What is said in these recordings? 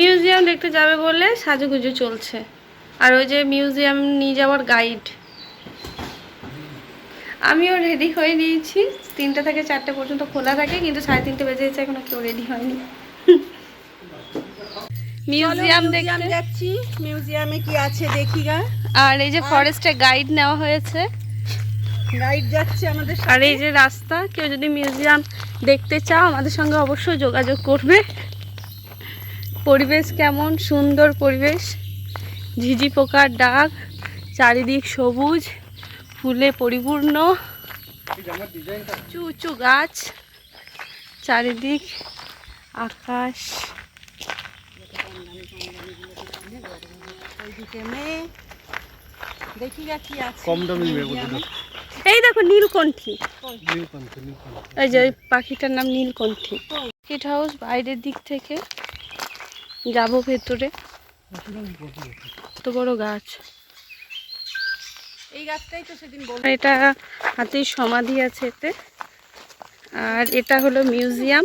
Museum দেখতে যাবে বলে সাজুগুজু চলছে। আর ওই যে মিউজিয়াম নিয়ে যাওয়ার গাইড আমিও রেডি হয়ে নিয়েছি। তিনটে থেকে চারটে পর্যন্ত খোলা থাকে কিন্তু সাড়ে তিনটে বেজে গেছে এখনও কেউ রেডি হয়নি। মিউজিয়াম দেখতে। যাচ্ছি। মিউজিয়ামে কি আছে দেখি গা। আর এই যে ফরেস্টে গাইড নেওয়া হয়েছে। গাইড যাচ্ছে আমাদের আর এই যে রাস্তা কেউ যদি মিউজিয়াম দেখতে চাও আমাদের সঙ্গে অবশ্যই যোগাযোগ করবে। পরিবেশ কেমন? সুন্দর পরিবেশ। ঝিঝি পোকার ডাক চারিদিক সবুজ ফুলে পরিপূর্ণ। উঁচু উঁচু গাছ চারিদিক আকাশ। এই দেখো নীলকণ্ঠ। এই যে পাখিটার নাম নীলকণ্ঠী। কিট হাউস বাইরের দিক থেকে। যাব ভেতরে। কত বড় গাছ। এই গাছটাই তো সেদিন এটা হাতির সমাধি আছে এতে। আর এটা হলো মিউজিয়াম।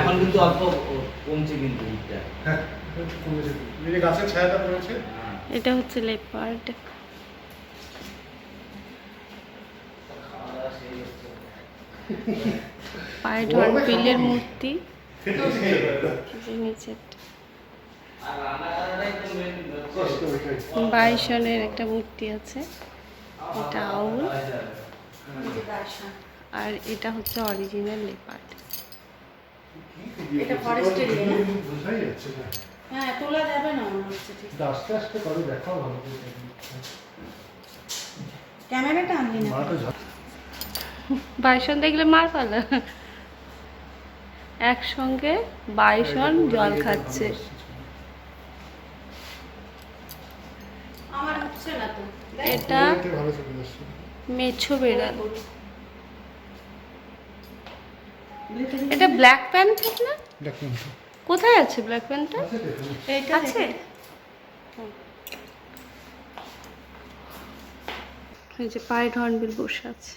এখন কিন্তু অল্প কমছে কিন্তু ঈদটা হ্যাঁ কমেছে। এই গাছের ছায়াটা পড়েছে। এটা হচ্ছে লেপার্ড পায়ে মূর্তি। বাইসনের একটা মূর্তি আছে। এটা আউল। আর এটা হচ্ছে অরিজিনাল লেপার্ড এটা ফরেস্ট এরিয়া বোঝাই যাচ্ছে না। হ্যাঁ তোলা যাবে না মনে হচ্ছে ঠিক। আস্তে আস্তে করে দেখাও ভালো করে। ক্যামেরাটা আনলি না। বাইসন দেখলে মার পালা। একসঙ্গে বাইসন জল খাচ্ছে। আমার হচ্ছে না তো। এটা মেছো বেড়াল। এটা ব্ল্যাক প্যান্ট না? দেখুন তো কোথায় আছে ব্ল্যাক প্যান্টটা এইটা আছে এই যে পায়ে হর্নবিল বসে আছে।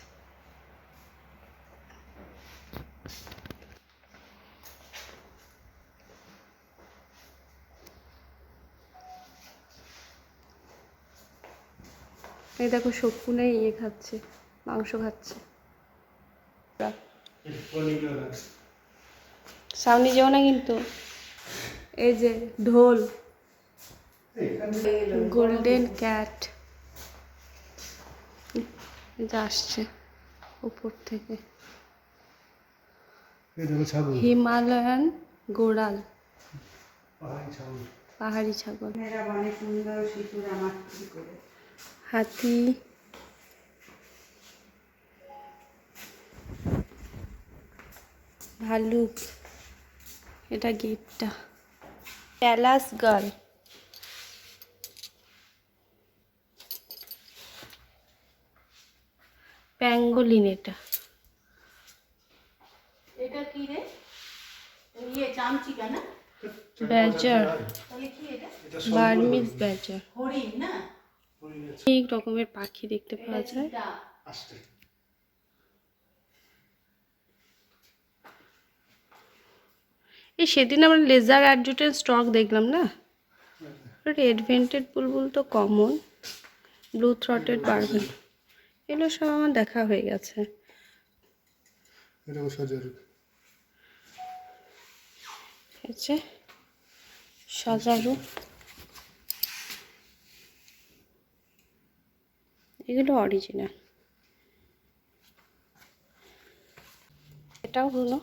এই দেখো শকুনে ইয়ে খাচ্ছে মাংস খাচ্ছে। সামনে যেও না কিন্তু। এই যে ঢোল, গোল্ডেন ক্যাট। আসছে উপর থেকে। Himalayan goral. পাহাড়ি ছাগল। পাহাড়ি ছাগল মেয়েরা অনেক সুন্দর শিশুর আমার কি করে হাতি ভালুক এটা গেটটা প্যালাস গার্ল প্যাঙ্গোলিন এটা। এটা কি রে? ইয়ে চামচিকা না? ব্যাজার। তাহলে কি বার্মিজ ব্যাজার। হরিণ না? অনেক রকমের পাখি দেখতে পাওয়া যায় এটা আসতে এই সেদিন আমরা লেজার অ্যাডজুটেন্ট স্টক দেখলাম না? রেড ভেন্টেড বুলবুল তো কমন ব্লু থ্রটেড বার্গন এগুলো সব আমার দেখা হয়ে গেছে। হচ্ছে সজারু। এগুলো অরিজিনাল এটাও হলো।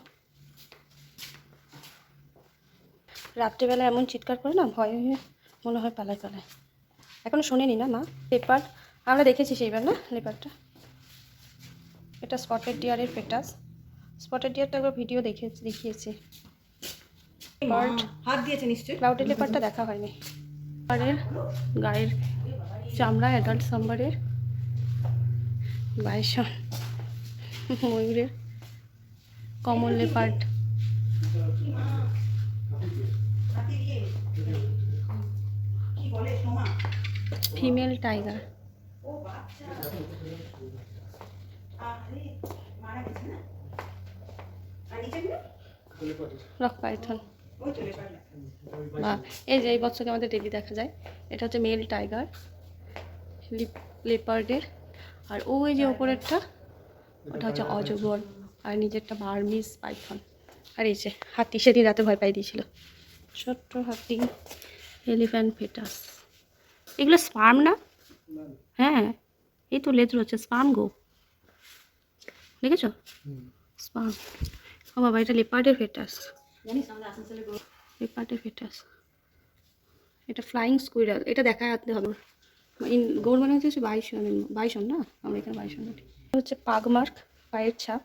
রাত্রিবেলা এমন চিৎকার করে না ভয় হয়ে মনে হয় পালায় পালায়। এখনও শোনেনি না মা। লেপার আমরা দেখেছি সেইবার না লেপারটা এটা স্পটেড ডিয়ারের পেটাস স্পটেড ডিয়ারটা একবার ভিডিও দেখে দেখিয়েছি। বার্ড হাত দিয়েছে নিশ্চয়ই। ক্লাউডের লেপারটা দেখা হয়নি। লেপারের গায়ের চামড়া অ্যাডাল্ট সাম্বারের বাইসন ময়ূরের common leopard female tiger rock python বা, এই যে এই বছরকে আমাদের ডেলি দেখা যায়, এটা হচ্ছে মেল টাইগার লেপার্ডের আর ওই যে ওপরেরটা, ওটা হচ্ছে অজগর, আর নিজেরটা বার্মিস পাইথন আর এই যে হাতি, সেদিন রাতে ভয় পাই দিয়েছিল। ছোট্ট হাতি। Elephant foetus. এগুলো স্পার্ম না? হ্যাঁ এই তো লেজ রয়েছে স্পার্ম গো। দেখেছ? স্পার্ম। ও বাবা এটা লেপার্ডের ফেটাস। লেপার্ডের ফেটাস। এটা ফ্লাইং স্কুইরাল এটা দেখা যেতে হবে। ইন গৌর মানে হচ্ছে বাইশন বাইশন না? আমরা এখানে বাইশন হচ্ছে পাগমার্ক পায়ের ছাপ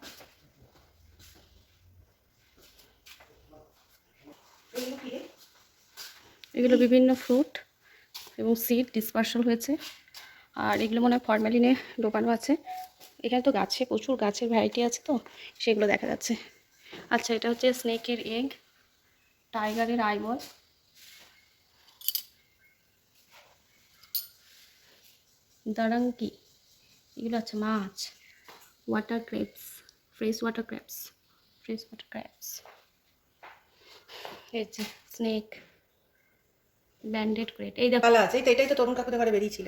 এগুলো কি রে? এগুলো বিভিন্ন ফ্রুট এবং সিড ডিসপার্সল হয়েছে। আর এগুলো মনে হয় ফরম্যালিনে ডোবানো আছে। এখানে তো গাছে প্রচুর গাছের ভ্যারাইটি আছে তো, সেগুলো দেখা যাচ্ছে। আচ্ছা এটা হচ্ছে স্নেকের এগ টাইগারের আইবল দারাঙ্কি এগুলো আছে মাছ। Water crabs fresh water crabs fresh water crabs এই যে স্নেক ব্যান্ডেড করে এই দেখো। ভালো আছে এই তো এটাই তো তরুণ কাকুদের ঘরে বেরিয়েছিল।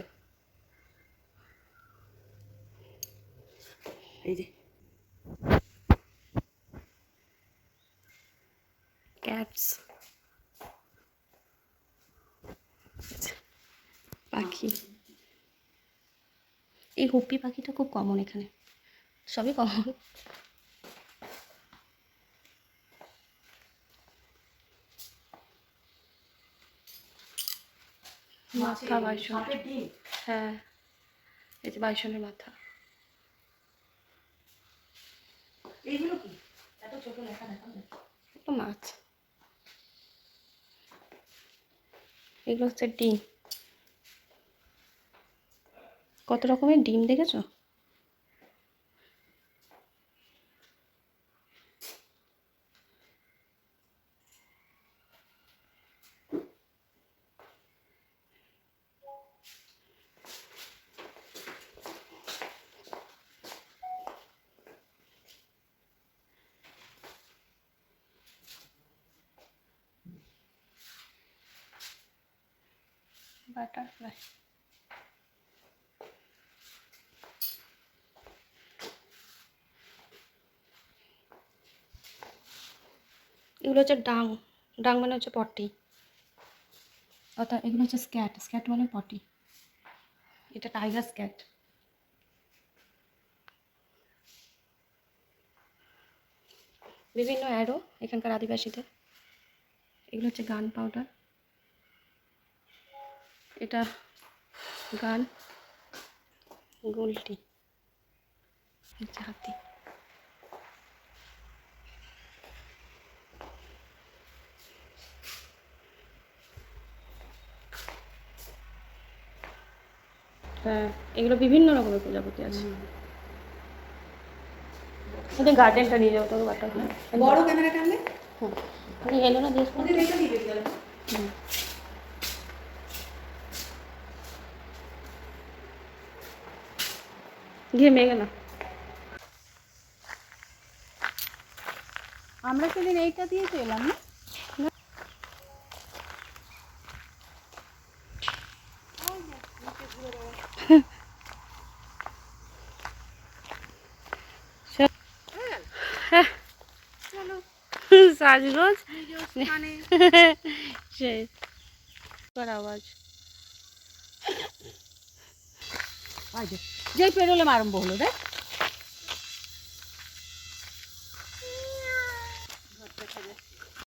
এই যে। ক্যাটস পাখি। এই হুপ্পি পাখিটা খুব কমন এখানে। সবই কমন মাথা বাইসন। হ্যাঁ এই যে বাইসনের মাথা। এইগুলো কি? এত ছোট লেখা দেখা যায় মাছ। এগুলো হচ্ছে ডিম। কত রকমের ডিম দেখেছ? বাটারফ্লাই এগুলো হচ্ছে ডাং। ডাং মানে হচ্ছে পটি। অর্থাৎ এগুলো হচ্ছে স্ক্যাট। স্ক্যাট মানে পটি। এটা টাইগার স্ক্যাট। বিভিন্ন অ্যারো এখানকার আদিবাসীদের। এগুলো হচ্ছে গান পাউডার। এটা গান। গোলটি। হাতি। হ্যাঁ এগুলো বিভিন্ন রকমের প্রজাপতি আছে। এটা গার্ডেনটা নিয়ে যাব তোর বাটারফ্লাই বড় ক্যামেরা টানলে হুম নিয়ে এলো না দিয়ে ওদের রেখে দিবে গেল ঘেমে গেল। আমরা সেদিন এইটা দিয়ে এলাম না। সাজগোজ। সেই। আওয়াজ। পেরোলাম আরম্ভ হলো দেখ